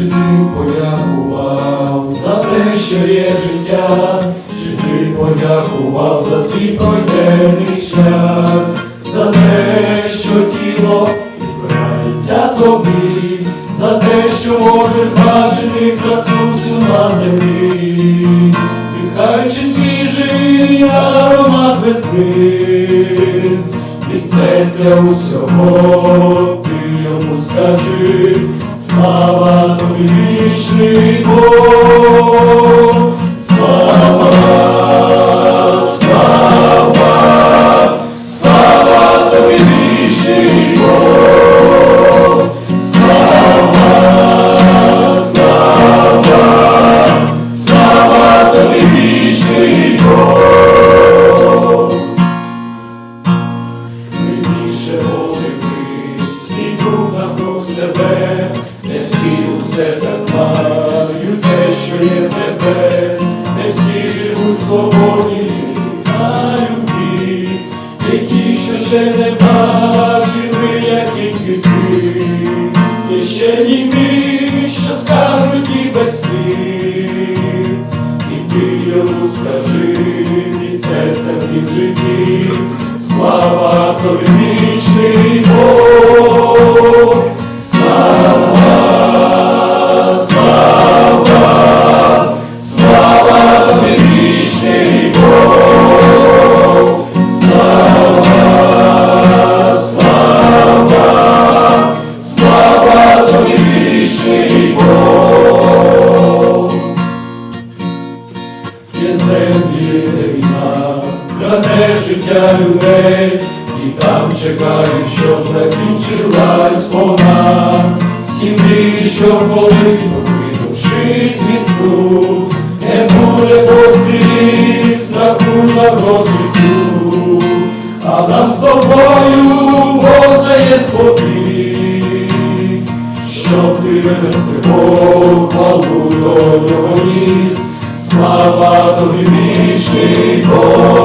чи ти подякував за те, що є життя, чи ти подякував за свій пройдений шлях, за те, що тіло підбирається тобі, за те, що можеш бачити красу всю на землі, Дихаючи свіжий аромат весни, від серця усього ти йому скажи слава тобі вічний Бог, слава, слава, слава тобі вічний Бог, слава, слава, слава тобі вічний Бог. Більше молитись, і друг навкруг себе, так мають те, що є в тебе, не всі живуть свободні на любві, є ті, що ще не бачили, які квітки, є ще німі, що скажуть і без слів, і ти йому скажи від серця всіх житті, слава тобі Є землі, де війна краде життя людей, і там чекають, щоб закінчилась вона. Всі мрії, що колись покинувши звістку, не буде пострілів, страху загроз життю, а нам з тобою дає спокій щоб ти без тривог хвалу до нього ніс, слава тобі вічний Бог.